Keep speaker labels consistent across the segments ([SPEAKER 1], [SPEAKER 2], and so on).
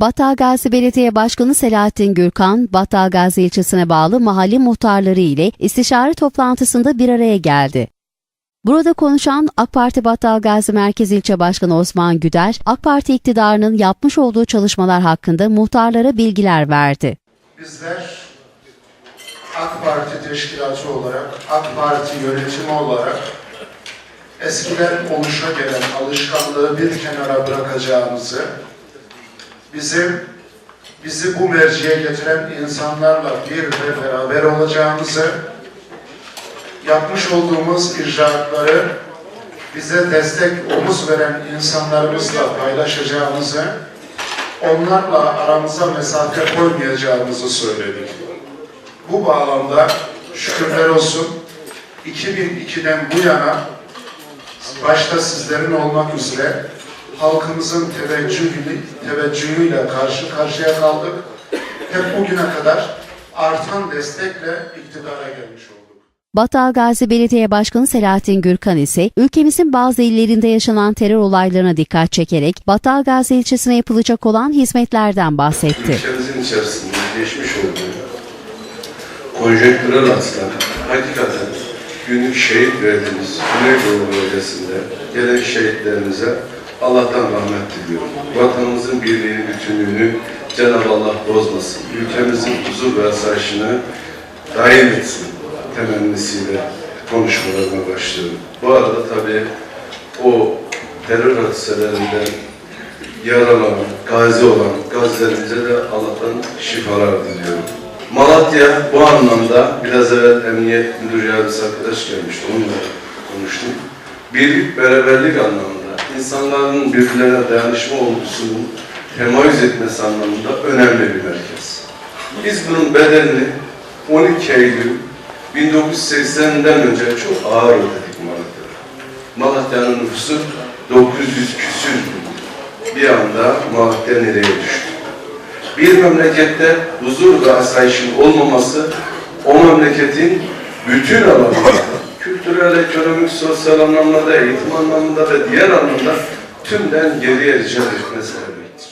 [SPEAKER 1] Battalgazi Belediye Başkanı Selahattin Gürkan, Battalgazi ilçesine bağlı mahalle muhtarları ile istişare toplantısında bir araya geldi. Burada konuşan AK Parti Battalgazi Merkez İlçe Başkanı Osman Güder, AK Parti iktidarının yapmış olduğu çalışmalar hakkında muhtarlara bilgiler verdi.
[SPEAKER 2] Bizler AK Parti teşkilatı olarak, AK Parti yönetimi olarak eskiden oluşa gelen alışkanlığı bir kenara bırakacağımızı, bizim bizi bu merciye getiren insanlarla bir ve beraber olacağımızı, yapmış olduğumuz icraatları bize destek omuz veren insanlarımızla paylaşacağımızı, onlarla aramıza mesafe koymayacağımızı söyledik. Bu bağlamda şükürler olsun 2002'den bu yana başta sizlerin olmak üzere halkımızın teveccühüyle, teveccühüyle karşı karşıya kaldık. Hep bugüne kadar artan destekle iktidara gelmiş olduk.
[SPEAKER 1] Battalgazi Belediye Başkanı Selahattin Gürkan ise ülkemizin bazı illerinde yaşanan terör olaylarına dikkat çekerek Battalgazi ilçesine yapılacak olan hizmetlerden bahsetti.
[SPEAKER 3] ülkemizin içerisinde geçmiş olduğu konjonktürel açıdan hakikaten günlük şehit verdiğimiz Güneydoğu bölgesinde gelen şehitlerimize Allah'tan rahmet diliyorum. Vatanımızın birliğini, bütünlüğünü Cenab-ı Allah bozmasın. Ülkemizin huzur ve asayişini daim etsin temennisiyle konuşmalarıma başlıyorum. Bu arada tabii o terör hadiselerinden yaralanan, gazi olan gazilerimize de Allah'tan şifalar diliyorum. Malatya bu anlamda biraz evvel Emniyet Müdür Yardımcısı arkadaş gelmişti, onunla konuştum. Birlik, beraberlik anlamında, insanların birbirlerine dayanışma olgusunun temayüz etmesi anlamında önemli bir merkez. Biz bunun bedelini 12 Eylül 1980'den önce çok ağır ödedik Malatya'da. Malatya'nın nüfusu 900 küsür bir anda Malatya nereye düştü? Bir memlekette huzur ve asayişin olmaması o memleketin bütün alanlarda, kültürel, ekonomik, sosyal anlamda, eğitim anlamında ve diğer anlamda tümden geriye rica etmesi demektir.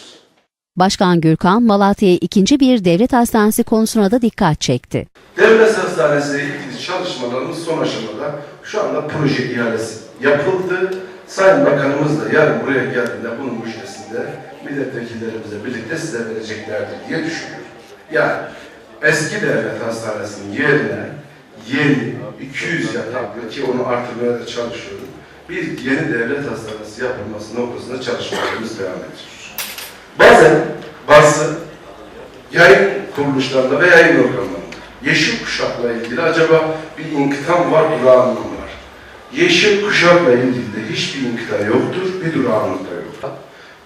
[SPEAKER 1] Başkan Gürkan, Malatya'ya ikinci bir devlet hastanesi konusuna da dikkat çekti.
[SPEAKER 3] Devlet Hastanesi ile ilgili çalışmalarımız son aşamada. Şu anda proje ihalesi yapıldı. Sayın Bakanımız da yarın buraya geldiğinde bunun müjdesinde milletvekillerimize birlikte size vereceklerdir diye düşünüyorum. Yani eski devlet hastanesinin yerine yeni 200 yataklı ki onu artırmaya da çalışıyorum. Bir yeni devlet hastanesi yapılması noktasında çalışmalarımız devam ediyor. Bazen bazı yayın kuruluşlarında ve yayın organlarında yeşil kuşakla ilgili acaba bir inkıtam var, durağanlık var. Yeşil kuşakla ilgili de hiçbir inkıta yoktur, bir durağanlık da yok.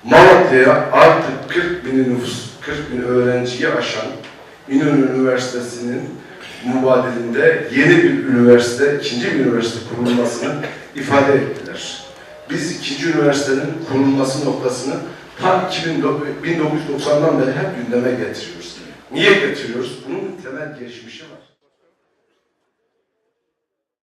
[SPEAKER 3] Malatya'ya artık 40 bin nüfus, 40 bin öğrenciyi aşan İnönü Üniversitesi'nin mubadilinde yeni bir üniversite, ikinci bir üniversite kurulmasını ifade ettiler. Biz ikinci üniversitenin kurulması noktasını tam 1990'dan beri hep gündeme getiriyoruz. Niye getiriyoruz? Bunun temel geçmişi var.